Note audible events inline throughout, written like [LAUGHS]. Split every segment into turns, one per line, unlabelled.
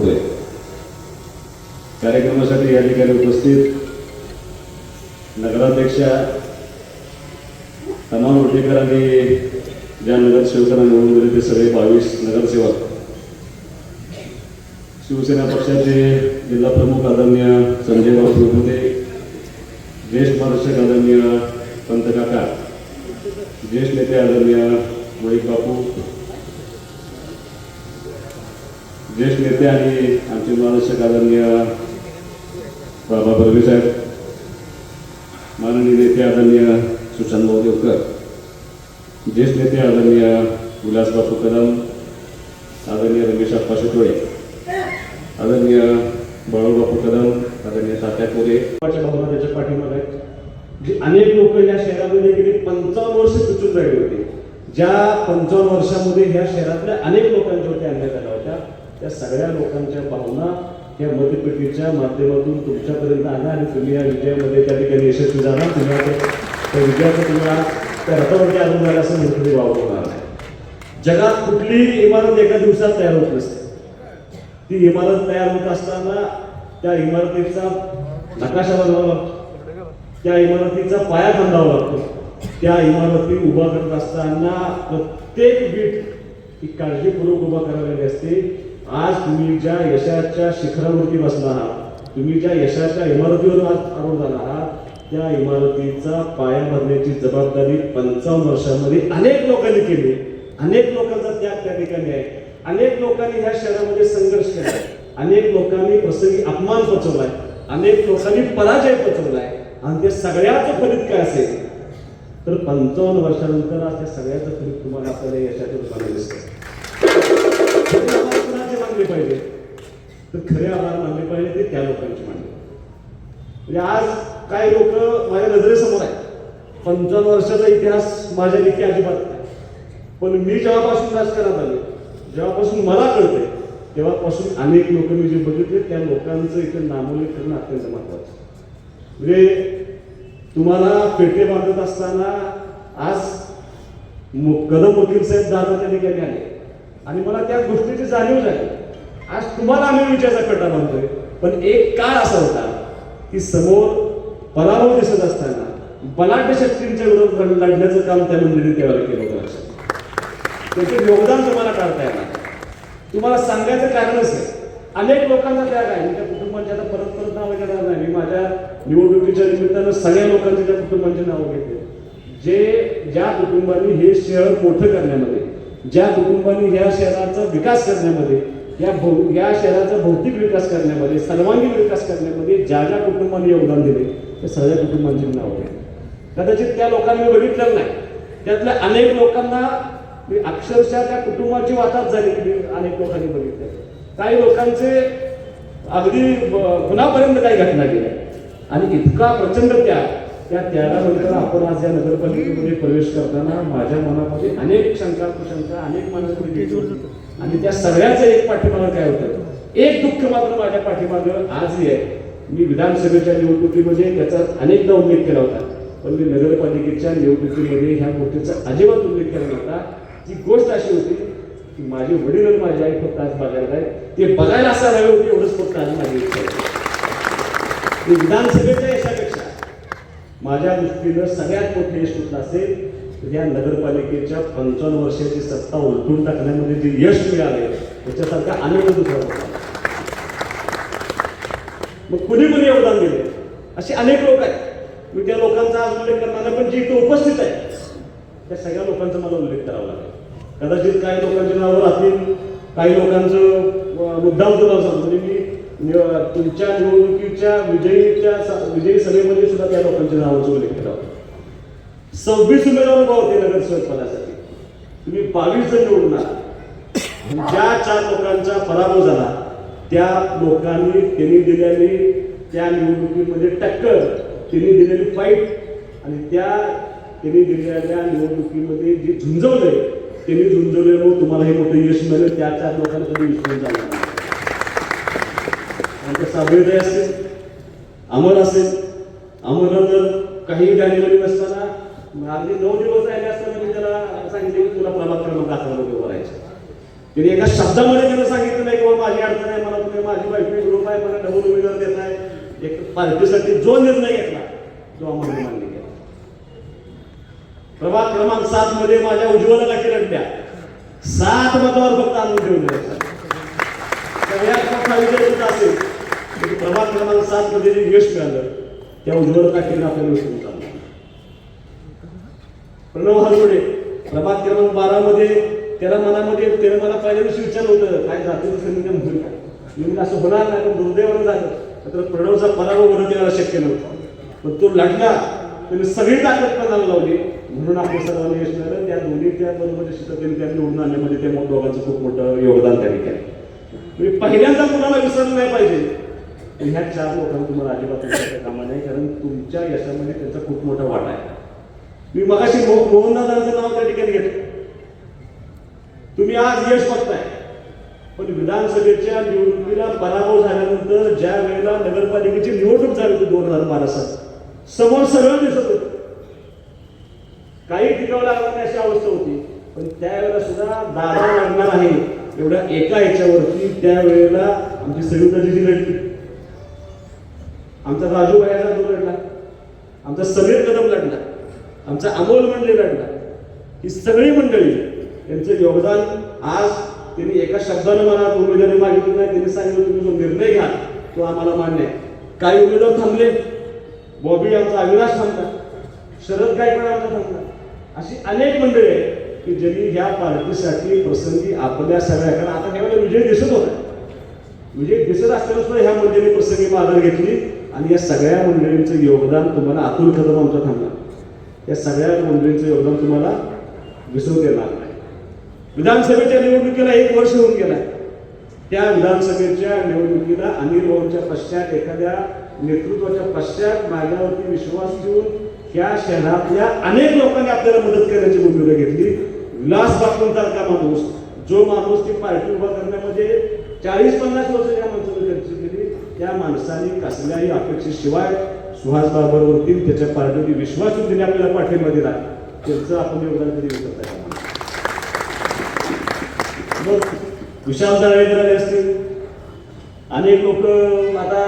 होत आहे कार्यक्रमासाठी या ठिकाणी उपस्थित नगराध्यक्षा तमाम उठेकरांनी ज्या नगरसेवकांना निवडून दिले ते सगळे बावीस नगरसेवक. शिवसेना पक्षाचे जिल्हा प्रमुख आदरणीय संजय बाबू होते ज्येष्ठ महाराष्ट्र आदरणीय पंतकाका ज्येष्ठ नेते आदरणीय वैद बापू ज्येष्ठ नेते आणि आमचे मार्गदर्शक आदरणीय बाबा बर्वे साहेब माननीय नेते आदरणीय सुशांत देवकर ज्येष्ठ नेते आदरणीय विलासबापू कदम आदरणीय रमेश अप्पा शेटोळे आदरणीय बाळूबापू कदम आदरणीय तात्या कोरे. भावना त्याच्या पाठीमागे आहेत. जी अनेक लोक या शहरामध्ये गेली पंचावन्न वर्ष तुटून राहिली होती. ज्या पंचावन्न वर्षामध्ये ह्या शहरातल्या अनेक लोकांच्यावरती अन्याय झाला होता. त्या सगळ्या लोकांच्या भावना या मतपेटीच्या माध्यमातून तुमच्यापर्यंत आल्या आणि तुम्ही या विजयामध्ये त्या ठिकाणी यशस्वी झाला. तुम्ही त्या विजयाचं तुम्हाला त्या रथावरती आनंद झाला असं म्हणून वाव होणार जगात कुठलीही इमारत एका दिवसात तयार होत नसते. ती इमारत तयार होत असताना त्या इमारतीचा नकाशा बनवावा लागतो. त्या इमारतीचा पाया बांधावा लागतो. त्या इमारती उभा करत असताना प्रत्येक बीट ही काळजीपूर्वक उभा करावी असते. आज तुम्ही ज्या यशाच्या शिखरावरती बसला आहात तुम्ही ज्या यशाच्या इमारतीवर आज आरोप झाला आहात त्या इमारतीचा पाया भरण्याची जबाबदारी पंचावन्न वर्षामध्ये अनेक लोकांनी केली. अनेक लोकांचा त्याग त्या ठिकाणी आहे. अनेक लोकांनी ह्या शहरामध्ये संघर्ष केला अनेक लोकांनी प्रसंगी अपमान पचवलाय. अनेक लोकांनी पराजय पचवलाय. आणि ते सगळ्याचं फलित काय असेल? तर पंचावन्न वर्षानंतर आज त्या सगळ्याचं फलित तुम्हाला आपल्याला यशाच्या रूपाने दिसतं मानले पाहिजे. तर खरे आभार मानले पाहिजे ते त्या लोकांचे मानले म्हणजे आज काही लोक माझ्या नजरेसमोर आहेत. पंचावन्न वर्षाचा इतिहास माझ्या इथे अजिबात नाही. पण मी जेव्हापासून राजकारणात आले जेव्हापासून मला कळते तेव्हापासून अनेक लोक मी जे बघितले त्या लोकांचं इथे नामोल्लेख करणं अत्यंत महत्वाचं म्हणजे तुम्हाला पेटे बांधत असताना आज कदम वकील साहेब दादा त्या ठिकाणी आले. आणि मला त्या गोष्टीची जाणीव झाली. आज तुम्हाला आम्ही विजयाचा कटा बांधतोय पण एक काळ असा होता की समोर पराभव दिसत असताना बलाढ्य शक्तींच्या विरोधात लढण्याचं काम त्या मंडळीने त्यावेळेला केलं होतं. त्याचे योगदान तुम्हाला काढता येणार. तुम्हाला सांगायचं कारणच आहे अनेक लोकांचा त्याग आहे. मी त्या कुटुंबांच्या आता परत परत नावं घेणार नाही. मी माझ्या निवडणुकीच्या निमित्तानं सगळ्या लोकांचे त्या कुटुंबांचे नावं घेते. जे ज्या कुटुंबांनी हे शहर मोठं करण्यामध्ये ज्या कुटुंबांनी ह्या शहराचा विकास करण्यामध्ये या भौ या शहराचा भौतिक विकास करण्यामध्ये सर्वांगीण विकास करण्यामध्ये ज्या ज्या कुटुंबांनी योगदान दिले त्या सगळ्या कुटुंबांची नावं घेते कदाचित त्या लोकांनी मी बघितलेलं नाही. त्यातल्या अनेक लोकांना मी अक्षरशः त्या कुटुंबाची वाताच झाली अनेक लोकांनी बघितले. काही लोकांचे अगदी गुन्हापर्यंत काही घटना गेल्या. आणि इतका प्रचंड त्याग त्या त्यागानंतर आपण आज या नगरपालिकेमध्ये प्रवेश करताना माझ्या मनामध्ये अनेक शंका कुशंका अनेक मनामध्ये. आणि त्या सगळ्याचं एक पाठीमागं काय होतं? एक दुःख मात्र माझ्या पाठीमागं आजही आहे. मी विधानसभेच्या निवडणुकीमध्ये त्याचा अनेकदा उल्लेख केला होता. पण मी नगरपालिकेच्या निवडणुकीमध्ये ह्या गोष्टीचा अजिबात उल्लेख केला नव्हता. ती गोष्ट अशी होती की माझे वडील आणि माझी आई फक्त आज बघायला आहेत. ते बघायला असा हवे होते एवढंच फक्त आज माझी इच्छा आहे. विधानसभेच्या यशापेक्षा माझ्या दृष्टीनं सगळ्यात मोठे यश कुठलं असेल? या नगरपालिकेच्या पंचावन्न वर्षाची सत्ता उलटून टाकण्यामध्ये जे यश मिळाले त्याच्यासारखा आनंद दुसरा होता मग कुणी कुणी योगदान दिले? असे अनेक लोक आहेत. मी त्या लोकांचा आज उल्लेख करणार पण जे इथे उपस्थित आहेत त्या सगळ्या लोकांचा मला उल्लेख करावा लागेल. कदाचित काही लोकांची नावं राहतील काही लोकांचं मुद्दा मुद्दाम सांगतो. म्हणजे मी तुमच्या निवडणुकीच्या विजयीच्या विजयी सभेमध्ये सुद्धा त्या लोकांच्या नावाचा उल्लेख करावा सव्वीस उमेदवार उभा होते नगरसेवक पदासाठी तुम्ही बावीस जण निवडणार. ज्या चार लोकांचा पराभव झाला त्या लोकांनी त्यांनी दिलेली त्या निवडणुकीमध्ये टक्कर त्यांनी दिलेली फाईट आणि त्या त्यांनी दिलेल्या निवडणुकीमध्ये जे झुंजवले त्यांनी झुंजवल्यामुळे तुम्हाला हे मोठं यश मिळालं. त्या चार लोकांना कधी विश्वास झाला. नाही. आणि असेल अमर असेल अमरला जर काही गाणी नसताना अगदी नऊ दिवस राहिले असताना मी त्याला सांगितले की तुला प्रभाग क्रमांक अकरा मध्ये उभं तिने एका शब्दामध्ये तिला सांगितलं नाही किंवा माझी अडचण आहे मला तुम्ही माझी बायको ग्रुप आहे मला डबल उमेदवार देत आहे एक पार्टीसाठी जो निर्णय घेतला तो आम्हाला मान्य केला. प्रभाग क्रमांक सात मध्ये माझ्या उज्ज्वला गाठी लढल्या सात मतावर फक्त आणून ठेवले द्यायचा असेल. प्रभाग क्रमांक सात मध्ये जे यश मिळालं त्या उज्ज्वल काठीनं आपल्याला विसरून चाललं प्रणव हरगोडे प्रभात क्रमांक बारा मध्ये त्याला मनामध्ये त्याला मला पहिल्या दिवशी विचारलं होतं काय जातीचं संगीत म्हणून काय? मी असं होणार नाही पण दुर्दैवानं झालं. तर प्रणवचा पराभव होणं त्याला शक्य नव्हतं. पण तो लढला. त्याने सगळी ताकद प्रणाला लावली. म्हणून आपल्या सर्वांनी यश मिळालं. त्या दोन्ही त्या बरोबर त्यांनी त्या निवडून आणण्यामध्ये त्या दोघांचं खूप मोठं योगदान त्यांनी केलं. म्हणजे पहिल्यांदा कुणाला विसरलं नाही पाहिजे. ह्या चार लोकांना तुम्हाला अजिबात कामा नाही कारण तुमच्या यशामध्ये त्यांचा खूप मोठा वाटा आहे. मी मगाशी मो- मोहनदादांचं नाव त्या ठिकाणी घेतलं. तुम्ही आज यश बघताय. पण विधानसभेच्या निवडणुकीला पराभव झाल्यानंतर ज्या वेळेला नगरपालिकेची निवडणूक झाली होती दोन हजार बारा साली समोर सगळं दिसत होतं. काही टिकावं लागणार नाही अशी अवस्था होती. पण त्यावेळेला सुद्धा दादा लागणार आहे एवढ्या एका याच्यावरती त्यावेळेला आमची संयुक्ताची लढली. आमचा राजू भैयाचा तो लढला आमचा समीर कदम लढला. आमचा अमोल मंडळी लढला ही सगळी मंडळी त्यांचं योगदान आज त्यांनी एका शब्दानं मला उमेदवारी मागितली नाही. त्यांनी सांगितलं तुम्ही जो निर्णय घ्या तो आम्हाला मान्य आहे. काही उमेदवार थांबले. बॉबी आमचा अविनाश थांबला. शरद गायकवाड आमचा थांबला. अशी अनेक मंडळी आहेत की ज्यांनी ह्या पार्टीसाठी प्रसंगी आपल्या सगळ्या कारण आता ह्यावेळेला विजय दिसत होता. विजय दिसत असताना सुद्धा ह्या मंडळीने प्रसंगी माघार घेतली आणि या सगळ्या मंडळींचं योगदान तुम्हाला अतुल कदम आमचं थांबला. या सगळ्या मंडळींचं योगदान तुम्हाला विसरू देणार नाही. विधानसभेच्या निवडणुकीला एक वर्ष होऊन गेला त्या विधानसभेच्या निवडणुकीला अनिल भाऊंच्या पश्चात एखाद्या नेतृत्वाच्या पश्चात माझ्यावरती विश्वास ठेवून या शहरातल्या अनेक लोकांनी आपल्याला मदत करण्याची भूमिका घेतली. विलास बापूंसारखा माणूस जो माणूस ती पार्टी उभा करण्यामध्ये चाळीस पन्नास वर्ष या माणसाने खर्च केली त्या माणसाने कसल्याही अपेक्षेशिवाय सुहास बाबरवरती त्याच्या पार्टीने विश्वास ठेवून आपल्याला पाठिंबा दिला. त्यांचं आपण योगदान कधी विसरता आहे मग विशाल दळवेकर असतील. अनेक लोक आता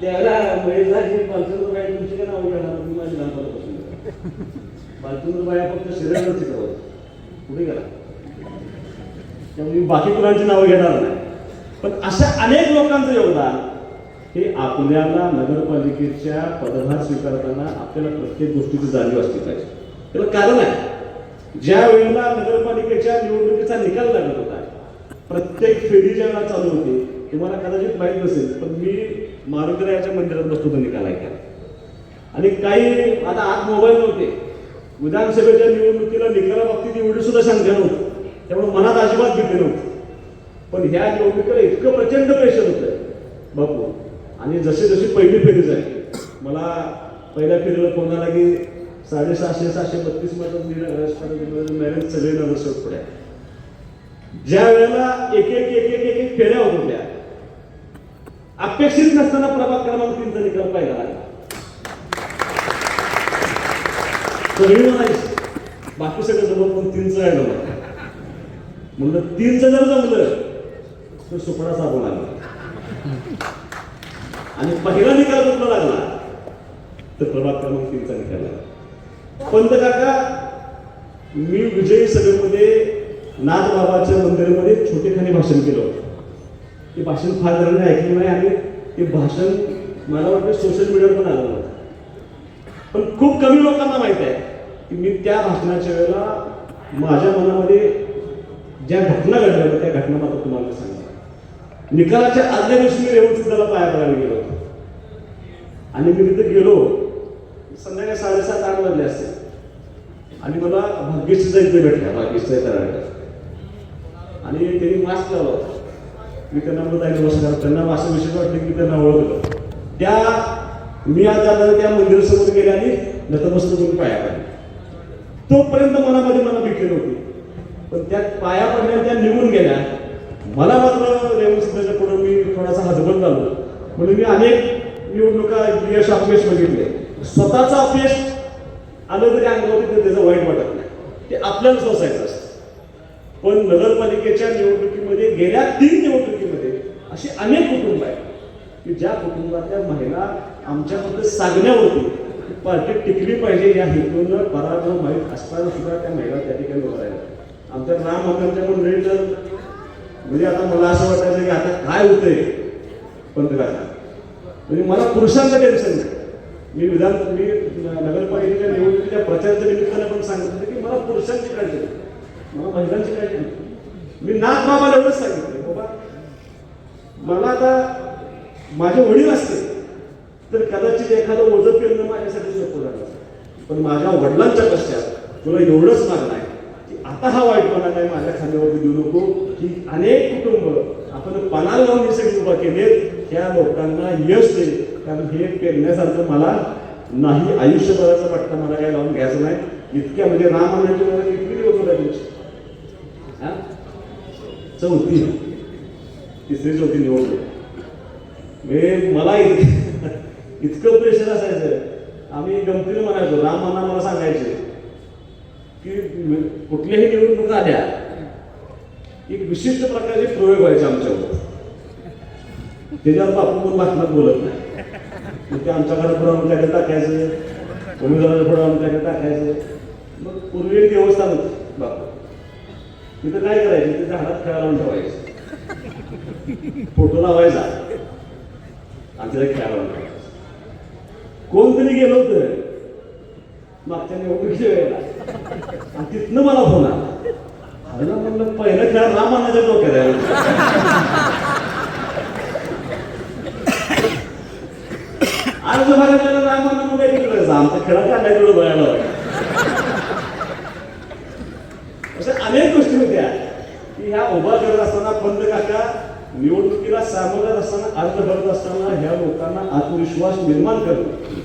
त्याला महेशदाजी बालचंद्र बाई तुमची काय नाव घेणार? मी माझी लहानपणापासून बालचंद्र बाया फक्त शरीरावरच शिकवत कुठे गेला? त्यामुळे बाकी कुणाची नावं घेणार नाही. पण अशा अनेक लोकांचं योगदान हे आपल्याला नगरपालिकेच्या पदभार स्वीकारताना आपल्याला प्रत्येक गोष्टीची जाणीव असली पाहिजे. त्याला कारण आहे. ज्या वेळेला नगरपालिकेच्या निवडणुकीचा निकाल लागत होता प्रत्येक फेरी ज्या वेळेला चालू होती तुम्हाला कदाचित माहीत नसेल पण मी मारुतीरायाच्या मंदिरात बसतो तो निकाल ऐकायला आणि काही आता आत मोबाईल नव्हते. विधानसभेच्या निवडणुकीला निकालाबाबतीत एवढी सुद्धा शंका नव्हती. त्यामुळे मनात अजिबात भीती नव्हती. पण ह्या निवडणुकीला इतकं प्रचंड प्रेशर होतं बापू आणि जसे जशी पहिली फेरी आहे मला पहिल्या फेरीला फोन आला की साडेसहाशे सहाशे बत्तीसमध्ये मॅरेज सगळे नगरसेवक पुढे ज्या वेळेला एक एक एक एक एक एक फेऱ्या होत होत्या अपेक्षित नसताना प्रभाग क्रमांक तीनचा निकाल पाहिला सगळी म्हणायची बाकी सगळं जमत पण तीनचं आहे जमत म्हणलं तीनचं जर जमलं तर सुपडा साबून आला आणि पहिला निकाल कुठला लागला? तर प्रभाग क्रमांक तीनचा निकाल लागला. पंत काका? मी विजयी सभेमध्ये नाथबाबाच्या मंदिरामध्ये छोटेखानी भाषण केलं होतं. ते भाषण फार जणांनी ऐकलं नाही आणि ते भाषण मला वाटतं सोशल मीडियावर पण आलं नव्हतं. पण खूप कमी लोकांना माहीत आहे की मी त्या भाषणाच्या वेळेला माझ्या मनामध्ये ज्या घटना घडल्या होत्या त्या घटना मात्र तुम्हाला सांगितलं निकालाच्या आदल्या दिवशी मी रेवण सिद्धाला पाया पडायला गेलो होतो. आणि मी तिथे गेलो. संध्याकाळी साडेसात आठ वाजले असते आणि मला भाग्यश्रीचा इथे भेटला भाग्यश्रीचा इथे आणि त्यांनी मास्क लावला होता. मी त्यांना म्हणत आहे नमस्कार त्यांना असं विशेष वाटलं की त्यांना ओळखलं. त्या मी आज जाताना त्या मंदिरासमोर गेले आणि नतमस्त करून पाया पडले. तोपर्यंत मनामध्ये मला भीती नव्हती. पण त्या पाया पडल्या त्या निघून गेल्या. मला मात्र रेवसिद्धाच्या पुढे मी थोडासा हजबंद झालो. म्हणून मी अनेक निवडणुका यश अपयश बघितले. स्वतःचं अपयश आलं तरी अंगावरती तर त्याचं वाईट वाटत नाही. ते आपल्याला सोसायचं असतं. पण नगरपालिकेच्या निवडणुकीमध्ये गेल्या तीन निवडणुकीमध्ये अशी अनेक कुटुंब आहेत की ज्या कुटुंबातल्या महिला आमच्याबद्दल सांगण्यावरती की पार्टी टिकली पाहिजे या हेतून पराभव माहीत असताना सुद्धा त्या महिला त्या ठिकाणी उभ्या आमच्या राम मंदिराच्या मंडळी म्हणजे आता मला असं वाटायचं की आता काय होतंय? पंतप्रधान म्हणजे मला पुरुषांचं टेन्शन नाही. मी विधान मी नगरपालिकेच्या निवडणुकीच्या प्रचाराच्या निमित्तानं पण सांगितलं की मला पुरुषांची काळजी नाही. मला महिलांची काळजी नाही. मी नाथ बाबाला एवढंच सांगितलं बाबा. मला आता माझे वडील असते तर कदाचित एखादं ओझं पेरणं माझ्यासाठी सोपं झालं पण माझ्या वडिलांच्या पश्चात तुला एवढंच मागणं आहे. आता हा वाईटपणा काय माझ्या खांद्यावरती देऊ नको. की अनेक कुटुंब आपण पणाला लावून हे सगळे उभा केलेत त्या लोकांना यश दे. कारण हे पेरण्यासारखं मला नाही आयुष्यभराचा पट्टा मला काय लावून घ्यायचं नाही. इतक्या म्हणजे राम मंदिराची मला किती दिवस होता त्यांची चौथी. तिसरी चौथी निवडणूक. हे मला इतकं प्रेशर असायचं. आम्ही गमतीने म्हणायचो राम मला सांगायचे. की कुठल्याही निवडणुका आल्या एक विशिष्ट प्रकारचे प्रयोग व्हायचे आमच्यावर. त्याच्यावर बापू पण बातम्यात बोलत नाही. मग ते आमच्याकडे पुढं आम्ही त्याकडे टाकायचं उमेदवाराच्या पुढं आम्ही त्याकडे टाकायचं. मग पूर्वी एक देवस्थान होतं. बापू तिथं काय करायचं? तिथे झाडात खेळायला लावून ठेवायचं. फोटो लावायचा. आणि तिथे खेळायला लावून ठेवायचं कोणतरी गेलो होतं. मागच्या निवडणुकीच्या वेळेला आणि तिथनं मला फोन आला. अरे म्हणलं पहिलं खेळ रामानाच्या डोक्यात आहे आज जो बघायला रामाना मग काय करायचं आमचा खेळा काय तेवढं बघायला होता अशा अनेक गोष्टी होत्या की ह्या उभा करत असताना पंत काका निवडणुकीला सामोरत असताना अर्ज भरत असताना ह्या लोकांना आत्मविश्वास निर्माण करणं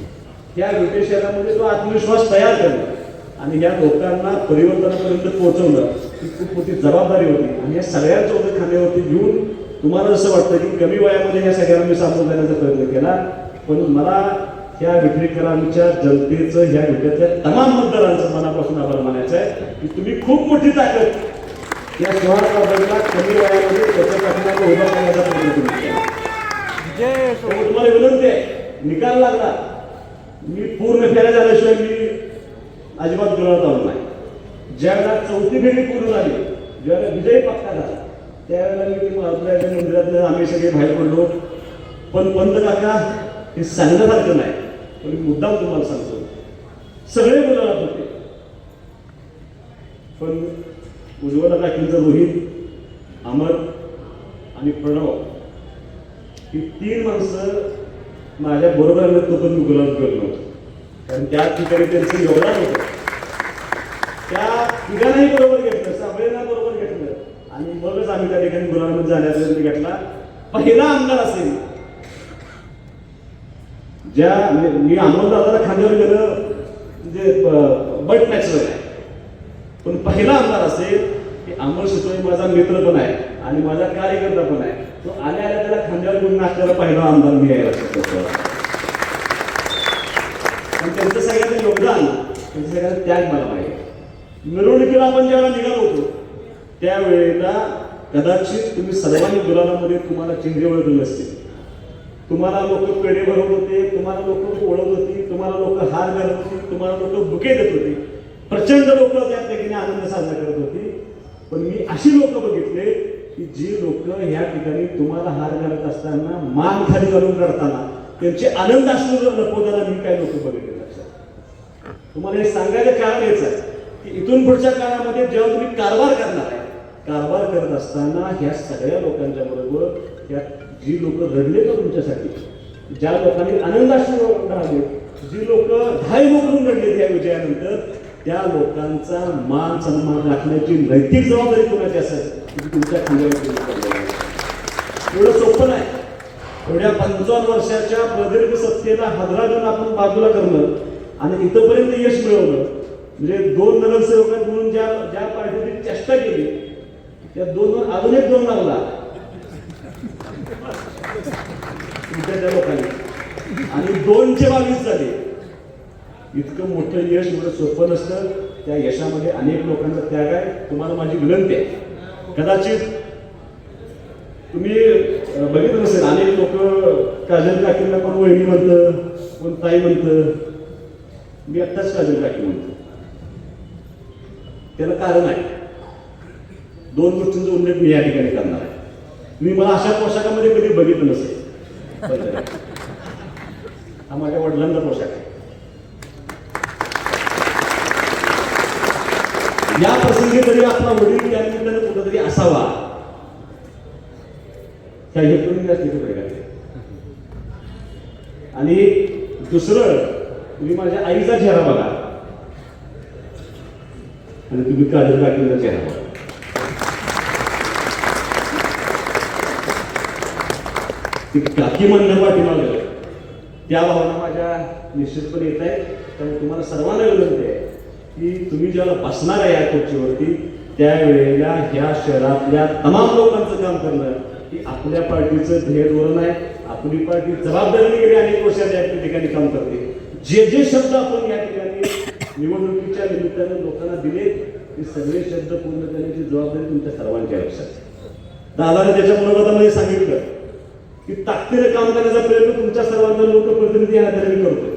ह्या विटे शहरामध्ये तो आत्मविश्वास तयार करणं आणि ह्या लोकांना परिवर्तनापर्यंत पोहोचवणं ही खूप मोठी जबाबदारी होती. आणि या सगळ्यांच्या ओझं खांद्यावरती घेऊन तुम्हाला जसं वाटतं की कमी वयामध्ये ह्या सगळ्यांना मी सामोरं जाण्याचा प्रयत्न केला. पण मला ह्या विक्रेकरांच्या जनतेचं ह्या विट्यातल्या तमाम मतदारांचं मनापासून आभार मानायचं आहे की तुम्ही खूप मोठी ताकद या शहराला कमी वयामध्ये त्याच्या पाठीमागे उभा करण्याचा प्रयत्न तुम्ही केला तुम्हाला विनंती आहे निकाल लागला. मी पूर्ण फेऱ्या झाल्याशिवाय मी अजिबात गुलाबात आलो नाही. ज्यावेळेला चौथी फेरी पूर्ण झाली ज्यावेळेला विजय पक्का झाला त्यावेळेला मी ती महाराष्ट्राच्या मंदिरातलं आम्ही सगळे बाहेर पडलो. पण पंत काका हे सांगण्यासारखं नाही पण मी मुद्दाम तुम्हाला सांगतो. सगळे गुलाबात होते. पण उज्ज्वला काकींचं रोहित अमर आणि प्रणव ही तीन माणसं माझ्या बरोबर तो पण मी गुलाब करलो कारण त्या ठिकाणी त्यांचं योगदान होतं. त्या तिघांनाही बरोबर घेतलं सगळ्यांना बरोबर घेतलं. आणि मगच आम्ही त्या ठिकाणी गुलाम जाण्याचा घेतला. पहिला आमदार असेल. ज्या म्हणजे मी अमोलदादाला खांद्यावर गेलं म्हणजे बट नॅचरल आहे पण पहिला आमदार असेल की अमर शितोळे माझा मित्र पण आहे आणि माझा कार्यकर्ता पण आहे. तो आल्या आल्या त्याला खांद्यावर घेऊन नाचलेला पहिला आमदार मी यायला पण ठेवा. त्यांचं सगळ्यांचं योगदान त्यांचं सगळ्यांचं त्याग मला माहिती मिरवणुकीला आपण ज्यावेळेला निघालो होतो त्यावेळेला कदाचित तुम्ही सर्वांनी गुलाबामध्ये तुम्हाला चेहरे ओळखले नसतील तुम्हाला लोक पेढे भरवत होते तुम्हाला लोक ओळखत होती तुम्हाला लोक हार घालत होती तुम्हाला लोक बुके देत होती. प्रचंड लोक त्या ठिकाणी आनंद साजरा करत होती. पण मी अशी लोक बघितले की जी लोक ह्या ठिकाणी तुम्हाला हार घालत असताना मान खाली घालून रडताना त्यांचे आनंद असू लपवताना मी काय लोक बघितले लक्षात. तुम्हाला हे सांगायचं कारण हेच आहे की इथून पुढच्या काळामध्ये जेव्हा तुम्ही कारभार करणार आहे कारभार करत असताना ह्या सगळ्या लोकांच्या बरोबर त्या जी लोक रडले का तुमच्यासाठी ज्या लोकांनी आनंदाशी राहिले जी लोक धाय मोकरून रडले त्या विजयानंतर त्या लोकांचा मान सन्मान राखण्याची नैतिक जबाबदारी कोणाची असेल? ती तुमच्या खांद्यावर एवढं सोपं नाही. एवढ्या पंचावन्न वर्षाच्या प्रदीर्घ सत्तेला हजरा घेऊन आपण बाजूला करणं आणि इथंपर्यंत यश मिळवलं. म्हणजे दोन नगरसेवक म्हणून ज्या ज्या पार्टीने चेष्टा केली त्या दोन अजून एक दोन लागला. तुमच्या त्या लोकांनी. आणि दोनशे बावीस झाले. इतकं मोठं यश एवढं सोपं नसतं. त्या यशामध्ये अनेक लोकांचा त्याग आहे. तुम्हाला माझी विनंती आहे. कदाचित तुम्ही बघितलं नसेल अनेक लोक काजल काकींना कोण वहिनी म्हणतं कोण ताई म्हणतं. मी आत्ताच काजल काकी म्हणतो. त्याला कारण आहे. दोन गोष्टींचा उल्लेख मी या ठिकाणी करणार आहे. मी मला अशा पोशाखामध्ये कधी बघितलं नसेल. हा माझ्या वडिलांचा पोशाख या प्रसंगी तरी आपला वडील त्या निमित्ताने कुठंतरी असावा. त्या हेतून मी तिथे आणि दुसरं तुम्ही माझ्या आईचा चेहरा बघा. आणि तुम्ही काजल काकींचा चेहरा बघा. ती काकी म्हणणं पाठीमागं त्या भावना माझ्या निश्चितपणे येत आहेत. त्यामुळे तुम्हाला सर्वांना विनंती आहे. की तुम्ही ज्याला बसणार आहे या खुर्चीवरती त्यावेळेला ह्या शहरातल्या तमाम लोकांचं काम करणं की आपल्या पार्टीचं ध्येय धोरण आहे आपली पार्टी जबाबदारीने गेली अनेक वर्षात या ठिकाणी काम करते. जे जे शब्द आपण या ठिकाणी निवडणुकीच्या निमित्ताने लोकांना दिले ते सगळे शब्द पूर्ण करण्याची जबाबदारी तुमच्या सर्वांच्या लक्षात दादाने त्याच्या मनोगतामध्ये सांगितलं की ताकदीने काम करण्याचा प्रयत्न तुमच्या सर्वांचा लोकप्रतिनिधी या हाताने करतोय.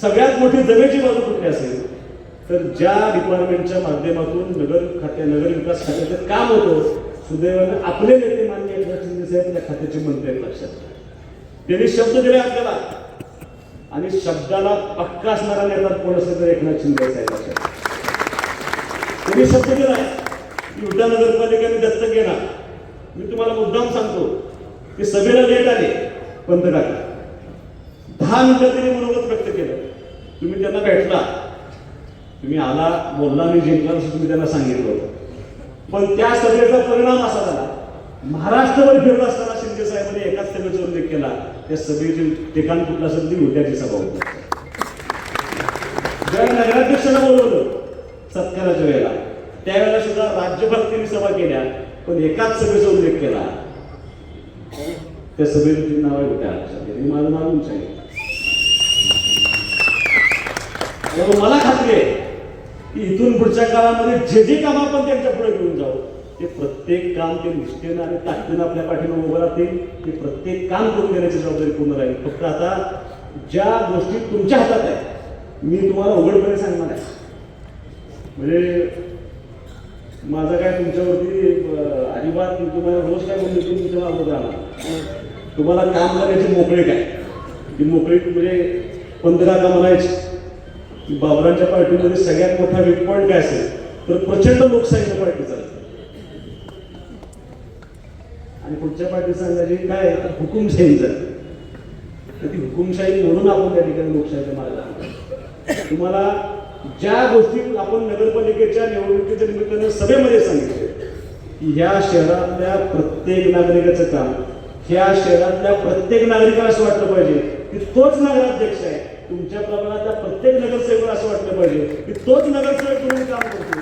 सगळ्यात मोठी जमेची बाजू कुठली असेल? तर ज्या डिपार्टमेंटच्या माध्यमातून नगर खात्या नगर विकास खात्याचं काम होतं सुदैवाने आपले नेते मान्य एकनाथ शिंदे साहेब त्या खात्याचे मंत्री लक्षात त्यांनी शब्द दिले आपल्याला. आणि शब्दाला पक्का असणारा नेता कोण असेल तर एकनाथ शिंदे साहेब लक्षात त्यांनी शब्द दिलाय की उद्या नगरपालिकेने दत्तक घेणार. मी तुम्हाला मुद्दाम सांगतो की सभेला लेट आले पंतकाका दहा मिनिटं त्यांनी मनोगत व्यक्त केलं. तुम्ही त्यांना भेटला. तुम्ही आला बोलला मी जिंकला असं तुम्ही त्यांना सांगितलं होतं. पण त्या सभेचा परिणाम असा झाला. महाराष्ट्रभर फिरत असताना शिंदे साहेबांनी एकाच सभेचा उल्लेख केला. त्या सभेचे ठिकाण कुठलं असेल ती उद्याची सभा होती. ज्या नगराध्यक्षाला बोलवलं सत्काराच्या वेळेला त्यावेळेला सुद्धा राज्यभक्तीने सभा केल्या पण एकाच सभेचा उल्लेख केला. त्या सभेची नाव आहे होत्या माझं नाव सांगितलं मला खात्री आहे की इथून पुढच्या काळामध्ये जे जे काम आपण त्यांच्या पुढे घेऊन जाऊ ते प्रत्येक काम ते निष्ठेनं आणि ताकदीनं आपल्या पाठीमागे उभं राहतील. ते प्रत्येक काम करून देण्याची जबाबदारी पूर्ण राहील. फक्त आता ज्या गोष्टी तुमच्या हातात आहेत मी तुम्हाला उघडपणे सांगणार आहे. म्हणजे माझा काय तुमच्यावरती अजिबात मी तुम्हाला रोज काय बोलतो तुमच्या अगोदर आला तुम्हाला काम करायची मोकळी काय ती मोकळी म्हणजे पंधरा का म्हणायची की बाबरांच्या पार्टीमध्ये सगळ्यात मोठा वीक पॉईंट काय असेल? तर प्रचंड लोकशाहीच्या पार्टीचा आणि पुढच्या पार्टी सांगायची काय तर हुकुमशाहीचा. तर ती हुकुमशाही म्हणून आपण त्या ठिकाणी लोकशाहीच्या मार्गाला तुम्हाला ज्या गोष्टी आपण नगरपालिकेच्या निवडणुकीच्या निमित्तानं सभेमध्ये सांगितले की ह्या शहरातल्या प्रत्येक नागरिकाचं काम ह्या शहरातल्या प्रत्येक नागरिकाला असं वाटलं पाहिजे की तोच नगराध्यक्ष आहे. तुमच्या प्रमाणात प्रत्येक नगरसेवक असं वाटलं पाहिजे की तोच नगरसेवक म्हणून काम करतो.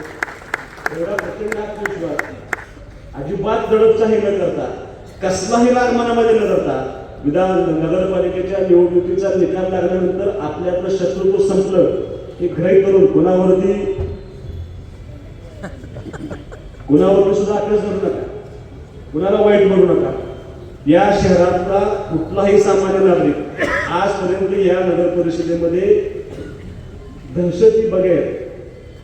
एवढा प्रत्येक आत्मविश्वास. अजिबात दडपचाही न करता कसलाही राग मनामध्ये न करता विधान नगरपालिकेच्या निवडणुकीचा निकाल लागल्यानंतर आपल्यातलं शत्रुत्व संपलं. हे ग्रहित करून कुणावरती? कुणावरती सुद्धा आक्रस धरू नका. कुणाला वाईट म्हणू नका. या शहरातला कुठलाही सामान्य नागरिक आजपर्यंत या नगर परिषदेमध्ये दहशती बघेल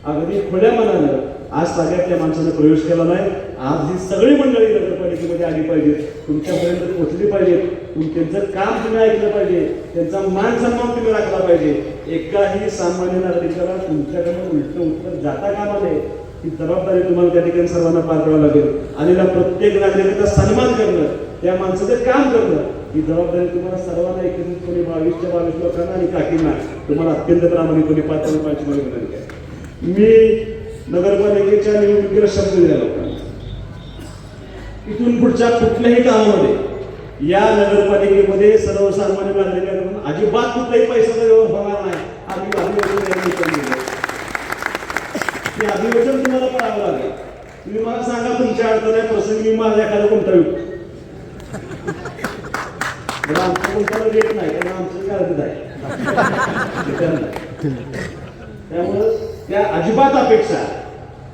अगदी खुल्या मनानं आज सगळ्यातल्या माणसानं प्रवेश केला नाही. आज ही सगळी मंडळी नगरपालिकेमध्ये आली पाहिजे तुमच्यापर्यंत पोहोचली पाहिजे तुम- त्यांचं काम तुम्ही ऐकलं पाहिजे. त्यांचा मान सन्मान तुम्ही राखला पाहिजे. एकाही सामान्य नागरिकाला तुमच्याकडनं उलट उत्तर जाता कामा नये. ही जबाबदारी तुम्हाला त्या ठिकाणी सर्वांना पार करावं लागेल. आणि प्रत्येक नागरिकाचा सन्मान करणं. त्या माणसाचं काम करणं. ही जबाबदारी तुम्हाला सर्वांना एकत्रितपणे बावीसच्या बावीस लोकांना आणि काकींना तुम्हाला अत्यंत प्रामाणिकपणे पाच पाडण्याची मला विनंती आहे मी नगरपालिकेच्या निवडणुकीला शब्द दिला लोकांना इथून पुढच्या कुठल्याही कामामध्ये या नगरपालिकेमध्ये सर्वसामान्य नागरिकांकडून अजिबात कुठलाही पैशाचा व्यवहार होणार नाही. आम्ही अधिवेशन तुम्हाला करावं लागेल. तुम्ही मला सांगा तुमच्या अडचणी प्रसंगी मी माझ्या एखादा कोणता आमचं कोणत्याला रेट नाही कारण आमचं काय अर्थ आहे त्यामुळं त्या अजिबात अपेक्षा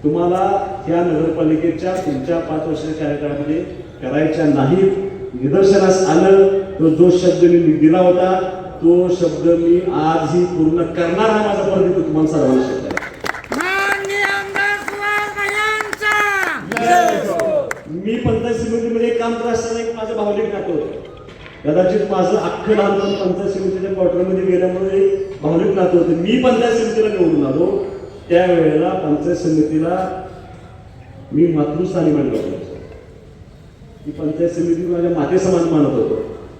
तुम्हाला या नगरपालिकेच्या तुमच्या पाच वर्षाच्या कार्यकाळामध्ये करायच्या नाहीत निदर्शनास आलं तो जो शब्द मी दिला होता तो शब्द मी आजही पूर्ण करणार हा माझा परत तुम्हाला सर्वांना शब्द
यांचा
मी पंचायत समितीमध्ये काम करत असताना एक माझं भावनिक नातं होतं. कदाचित माझं अख्खं लहानपण पंचायत समितीच्या क्वार्टरमध्ये गेल्यामुळे भावनिक नातं होतं. मी पंचायत समितीला निवडून आलो. त्यावेळेला पंचायत समितीला मी मातृस्थानी मानलो होतो. ती पंचायत समिती माझ्या माते समान मानत होतो.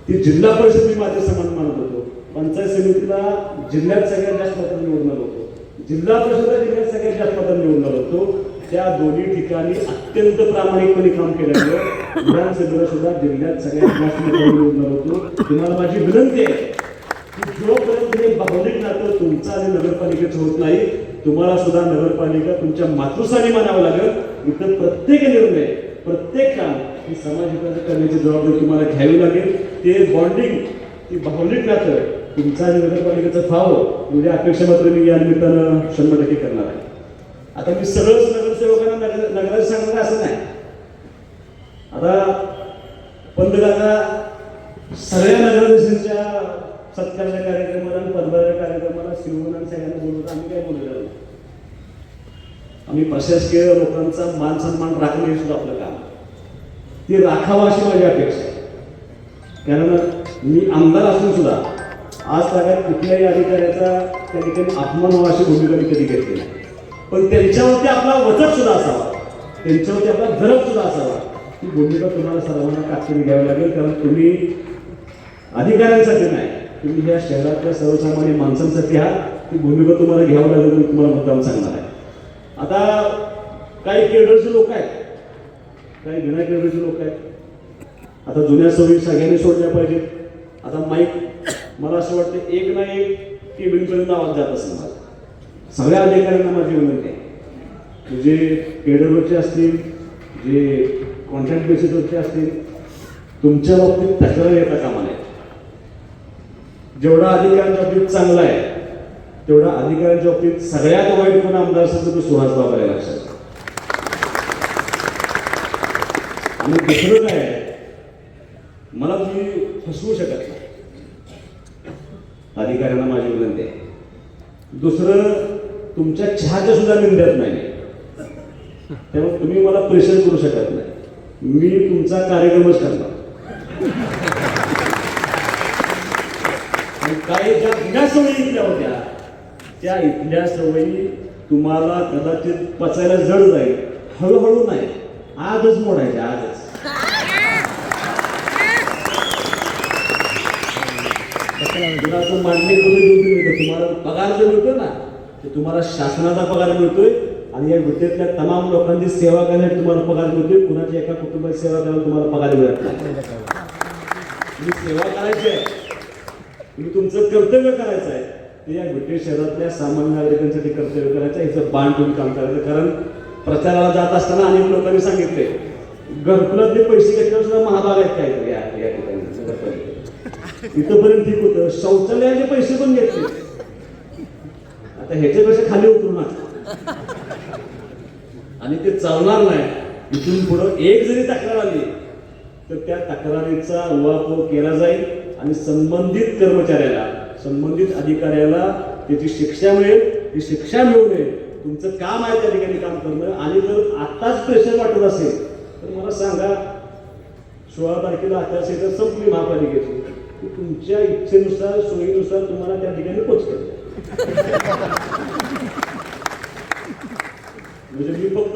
ती जिल्हा परिषद मी माते समान मानत होतो. पंचायत समितीला जिल्ह्यात सगळ्यात जास्त मतं निवडून आलो होतो. जिल्हा परिषदला जिल्ह्यात सगळ्यात जास्त मतं निवडून आलो होतो. त्या दोन्ही ठिकाणी अत्यंत प्रामाणिकपणे काम केल्यामुळे विधानसभेला सुद्धा जिल्ह्यात सगळ्यात होतो. तुम्हाला माझी विनंती आहे की जोपर्यंत हे भावनिक नातं तुमचं आणि नगरपालिकेचं होत नाही तुम्हाला सुद्धा नगरपालिका तुमच्या मातृस्थानी मानावं लागेल. इथं प्रत्येक निर्णय प्रत्येक काम ही समाजहिताचं करण्याची जबाबदारी तुम्हाला घ्यावी लागेल. ते बॉन्डिंग ती भावनिक नातं तुमचा आणि नगरपालिकेचं फावं म्हणजे अपेक्षा मात्र मी या निमित्तानं शंभर टक्के करणार आहे. आता मी सगळंच नगरसेवकांना नगर नगराचे सांगणार असं नाही. आता पंतप्रधाना सगळ्या नगरदेशांच्या सत्कारच्या कार्यक्रमाला आणि पदभाराच्या कार्यक्रमाला शिवून आणि सगळ्यांना बोलवतो आम्ही काय बोललेलं नाही. आम्ही प्रशासकीय लोकांचा मान सन्मान राखणे हे सुद्धा आपलं काम ते राखावं अशी माझी अपेक्षा कारण मी आमदार असून सुद्धा आज सगळ्यात कुठल्याही अधिकाऱ्याचा त्या ठिकाणी अपमान व्हावा अशी भूमिका मी कधी घेतली नाही. पण त्यांच्यावरती आपला वचक सुद्धा असावा. त्यांच्यावरती आपला धरप सुद्धा असावा. ती भूमिका तुम्हाला सर्वांना कात्याने घ्यावी लागेल कारण तुम्ही अधिकाऱ्यांसाठी नाही तुम्ही या शहरातल्या सर्वसामान्य माणसांसाठी आहात ती भूमिका तुम्हाला घ्यावं लागेल म्हणून तुम्हाला मुद्दाम सांगणार आहे. आता काही केडरचे लोक आहेत काही विना केडरचे लोक आहेत. आता जुन्या सवयी सगळ्यांनी सोडल्या पाहिजेत. आता माईक मला असं वाटतं एक ना एक टीव्हीपर्यंत आवाज जात असेल सगळ्या अधिकाऱ्यांना माझी विनंती आहे. जे केडरचे असतील जे कॉन्ट्रॅक्ट बेसिसवरचे असतील? तुमच्या बाबतीत तक्रार येता कामा नये जेवढा अधिकाऱ्यांच्या बाबतीत चांगला आहे तेवढा अधिकाऱ्यांच्या बाबतीत सगळ्यात वाईट कोण आमदार असेल तर तो सुहास बाबा आहे लक्षात आणि दुसरं काय मला तुम्ही फसवू शकत नाही. अधिकाऱ्यांना माझी विनंती आहे. दुसरं तुमच्या चहाच्या सुद्धा निंद्यात नाही त्यामुळे तुम्ही मला प्रेशर करू शकत नाही. मी तुमचा कार्यक्रमच करणार. काही ज्या जुन्या सवयी इथल्या होत्या त्या इथल्या सवयी तुम्हाला कदाचित पचायला जड जाईल. हळूहळू नाही आजच मोडायचे आजच. मांडणी मान्य करून देऊ तुम्ही तुम्हाला पगार जो मिळतो ना ते तुम्हाला शासनाचा पगार मिळतोय आणि या विटेतल्या तमाम लोकांची सेवा करण्यासाठी तुम्हाला पगार मिळतोय. कुणाच्या एका कुटुंबाची सेवा करायला तुम्हाला पगार मिळत नाही. तुम्ही सेवा करायची आहे तुम्ही तुमचं कर्तव्य करायचं आहे ते या ब्रिटिश शहरातल्या सामान्य नागरिकांसाठी कर्तव्य करायचं आहे. ह्याचं बाण तुम्ही काम करायचं. कारण प्रचाराला जात असताना अनेक लोकांनी सांगितले घरकुलातले पैसे घेतल्यावर सुद्धा महाभाग आहेत काय या या ठिकाणी इथंपर्यंत ठीक होतं. शौचालयाचे पैसे पण घेतले. आता ह्याच्यापेक्षा खाली उतरू नका. आणि ते चालणार नाही. इथून पुढं एक जरी तक्रार आली तर त्या तक्रारीचा उहापोह केला जाईल आणि संबंधित कर्मचाऱ्याला संबंधित अधिकाऱ्याला त्याची शिक्षा मिळेल. ती शिक्षा मिळू नये तुमचं काम आहे त्या ठिकाणी काम करणं. आणि जर आत्ताच प्रेशर वाटत असेल तर मला सांगा सोळा तारखेला आचारसंहिता संपली महापालिकेची. ती तुमच्या इच्छेनुसार सोयीनुसार तुम्हाला त्या ठिकाणी पोचते. [LAUGHS] म्हणजे मी फक्त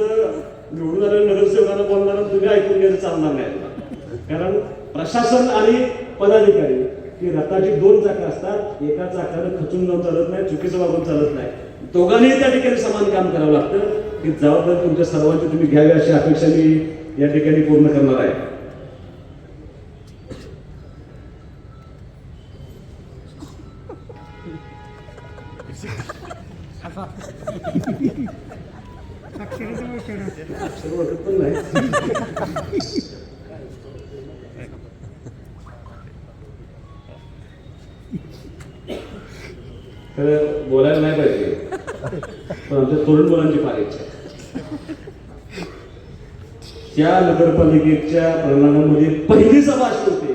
निवडून आलेल्या नगरसेवकांना बोलणार तुम्ही ऐकून गेलं चालणार नाही कारण प्रशासन आणि पदाधिकारी ही रथाची दोन चाकं असतात. एका चाकानं खचून जाऊन चालत नाही चुकीचं वागून चालत नाही. दोघांनीही त्या ठिकाणी समान काम करावं लागतं. की जबाबदारी तुमच्या सर्वांची तुम्ही घ्यावी अशी अपेक्षा मी या ठिकाणी पूर्ण करणार आहे. आमच्या तरुण मुलांची फार इच्छा त्या नगरपालिकेच्या प्रणालीमध्ये पहिली सभा अशी होते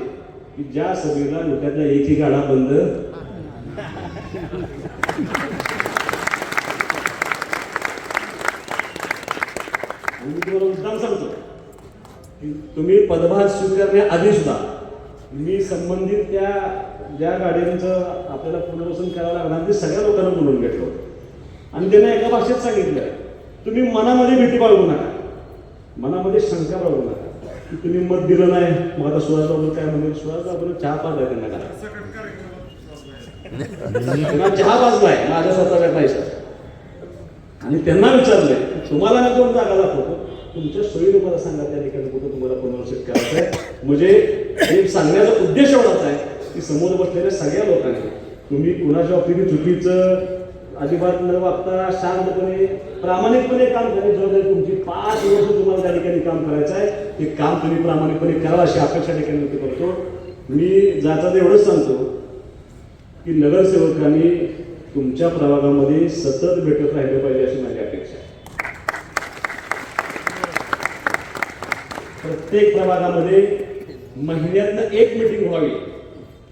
की ज्या सभेला डोक्यातला एकही गाडा बंद. मी तुम्हाला मुद्दाम सांगतो की तुम्ही पदभार स्वीकारण्याआधी सुद्धा मी संबंधित त्या ज्या गाड्यांचं आपल्याला पुनर्वसन करावं लागणार ते सगळ्या लोकांना बोलून घेतलं होतं. आणि त्यांना एका भाषेत सांगितलं तुम्ही मनामध्ये भीती बाळगू नका. मनामध्ये शंका बाळगू नका. की तुम्ही मत दिलं नाही मग आता सुहास बाबू काय म्हणेल? सुहास चहा पाच आहे त्यांना करा चहा पाजलाय माझ्या स्वतःच्या पैसा आणि त्यांना विचारलंय तुम्हाला ना दोन जागा दाखवतो तुमच्या सोयीने मला सांगा त्या ठिकाणी कुठं तुम्हाला पुनर्वसित करायचं आहे. म्हणजे हे सांगण्याचा उद्देश एवढाच आहे की समोर बसलेल्या सगळ्या लोकांनी तुम्ही कुणाच्या बाबतीत चुकीचं अजिबात न वागता शांतपणे प्रामाणिकपणे काम करायची जबाबदारी तुमची. पाच वर्ष तुम्हाला त्या ठिकाणी काम करायचं आहे. ते काम तुम्ही प्रामाणिकपणे करावं अशी अपेक्षा ठिकाणी व्यक्त करतो. मी जाता एवढंच सांगतो की नगरसेवकांनी तुमच्या प्रभागामध्ये सतत भेटत राहिलं पाहिजे अशी माझी अपेक्षा आहे. प्रत्येक प्रभागामध्ये महिन्यातनं एक मिटिंग व्हावी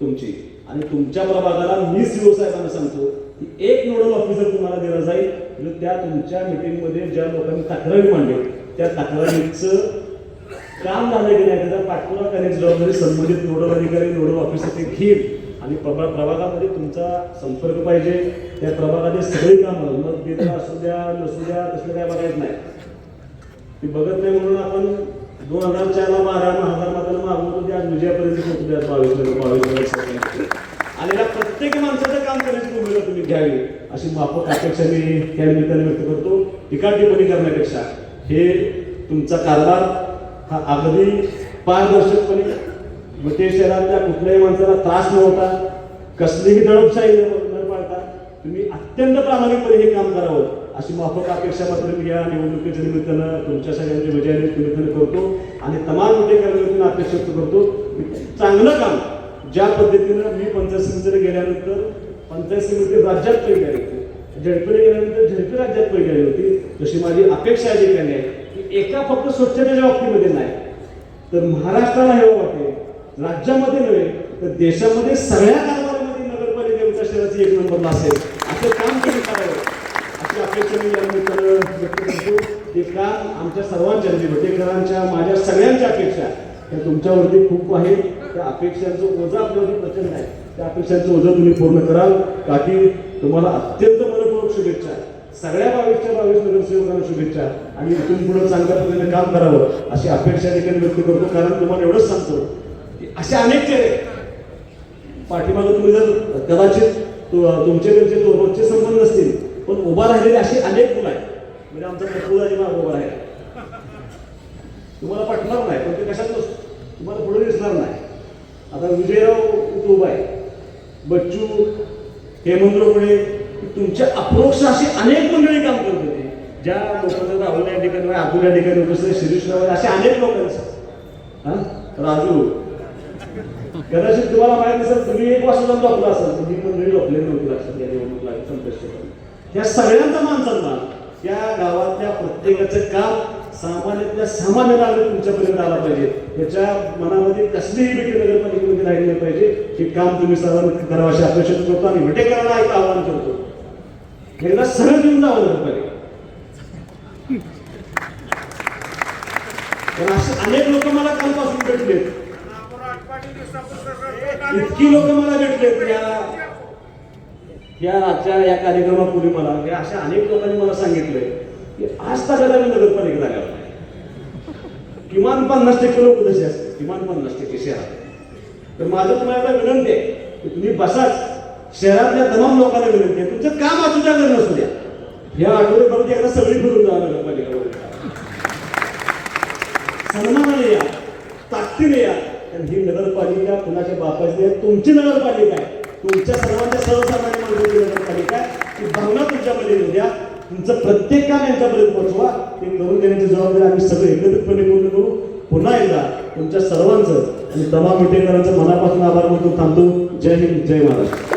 तुमची. आणि तुमच्या प्रभागाला मी सीओ साहेबांना सांगतो की एक नोडल ऑफिसर तुम्हाला दिला जाईल. म्हणजे त्या तुमच्या मिटिंगमध्ये ज्या लोकांनी तक्रारी मांडली त्या तक्रारीचं काम झालं की नाही त्याचा पाठपुरा करण्याची जबाबदारी संबंधित नोडल अधिकारी नोडल ऑफिसर ते घेईल. आणि प्रभा प्रभागामध्ये तुमचा संपर्क पाहिजे. त्या प्रभागाचे सगळे काम मग देता असू द्या नसू द्या तसलं काय बघायचं नाही. ती बघत नाही म्हणून आपण दोन हजार चारला बारा हजार माताला मागवतो त्या विजयापर्यंत पोहोचले आज बावीस बावीस आलेल्या प्रत्येक माणसाचं काम करायचं. घ्यावी अशी माफक अपेक्षा मी त्या निमित्ताने व्यक्त करतो. टिकाटिपणी करण्यापेक्षा. हे तुमचा कारभार हा अगदी पारदर्शकपणे मते शहरातल्या कुठल्याही माणसाला त्रास न होता कसलीही दडपशाही न पाळता तुम्ही अत्यंत प्रामाणिकपणे हे काम करावं अशी माफक अपेक्षा मात्र मी या निवडणुकीच्या निमित्तानं तुमच्या सगळ्यांच्या विजयाने निमित्तानं करतो. आणि तमाम मोठे अपेक्षा व्यक्त करतो. चांगलं काम ज्या पद्धतीनं मी पंचायत समितीकडे गेल्यानंतर पंचायत समिती राज्यात पहिली आली होती झडपीला गेल्यानंतर झडपी राज्यात पहिली आली होती. जशी माझी अपेक्षा या ठिकाणी आहे की एका फक्त स्वच्छतेच्या बाबतीमध्ये नाही तर महाराष्ट्राला हे वाटेल. राज्यामध्ये नव्हे तर देशामध्ये सगळ्या कारभारामध्ये नगरपालिकेच्या शहराची एक नंबरला असेल. असं काम कमी करावं. अशी अपेक्षा मी या निमित्तानं व्यक्त करतो ते काम आमच्या सर्वांच्या म्हणजे भटेकरांच्या माझ्या सगळ्यांच्या अपेक्षा त्या तुमच्यावरती खूप आहे त्या अपेक्षांचं ओझा आपल्यावरती प्रचंड आहे. त्या अपेक्षांचं ओझं तुम्ही पूर्ण कराल. बाकी तुम्हाला अत्यंत मनपूर्वक शुभेच्छा. सगळ्या बावीसच्या बावीस नगरसेवकांना शुभेच्छा. आणि इथून पुढे चांगल्या पद्धतीने काम करावं अशी अपेक्षा देखील व्यक्त करतो. कारण तुम्हाला एवढंच सांगतो की असे अनेक चेहरे पाठीमागे तुम्ही जर कदाचित तु- तुमचे त्यांचे तो रोजचे संबंध नसतील पण उभा राहिलेले असे अनेक मुलं आहेत. म्हणजे आमचा प्रफुल्लाजी माग उभा आहे तुम्हाला पटणार नाही पण ते कशात तुम्हाला पुढे दिसणार नाही. आता विजयराव इथं उभा आहे. बच्चू हेमंत पुढे तुमच्या अप्रोक्ष अशी अनेक मंडळी काम करत होते. ज्या लोकांचं राहुल या ठिकाणी अतुल या ठिकाणी उपस्थित शिरीष रावल असे अनेक लोक हा? राजू. कदाचित तुम्हाला माहिती असेल तुम्ही एक वाजता जाऊन झोपला असेल तुम्ही मंडळी झोपले नव्हती लक्षात या निवडणूक लागली संकष्ट त्या सगळ्यांचा मान सन्मान त्या गावातल्या प्रत्येकाचं काम सामान्यातल्या सामान्य नागरिक तुमच्यापर्यंत आला पाहिजे. त्याच्या मनामध्ये कसलीही भेटी नगरपालिकेमध्ये राहिली पाहिजे. हे काम तुम्ही सर्वांनी करावं अशी अपेक्षा करतो आणि भटेकरांना एक आवाहन करतो. एकदा सरळ देऊन जावं नगरपालिका पण असे अनेक लोक मला कालपासून भेटलेत. इतकी लोक मला भेटलेत या या आजच्या या कार्यक्रमापूर्वी मला. म्हणजे अशा अनेक लोकांनी मला सांगितलंय. की आज तागाला मी नगरपालिकेला गेलो नाही किमान पन्नास टक्के लोक तसे असतात. किमान पन्नास टक्के शहरात. तर माझं तुम्हाला विनंती आहे की तुम्ही बसाच शहरातल्या तमाम लोकांना विनंती आहे. तुमचं काम असू द्या घर नसू द्या. या आठवड्यापर्यंत एकदा सगळी फिरून जा नगरपालिका सन्मानाने या. ताकदीने या. कारण ही नगरपालिका कुणाच्या बापाची आहे तुमची नगरपालिका आहे. तुमच्या सर्वांच्या सर्वसामान्य माणसाची नगरपालिका आहे. ती भावना तुमच्यामध्ये येऊ द्या. तुमचं प्रत्येक काम यांच्यापर्यंत पोहोचवा. ते करून देण्याची जबाबदारी आम्ही सगळे एकत्रितपणे पूर्ण करू. पुन्हा एकदा तुमच्या सर्वांचं आणि तमाम मिटेकरांचं मनापासून आभार म्हणून थांबतो. जय हिंद जय महाराष्ट्र.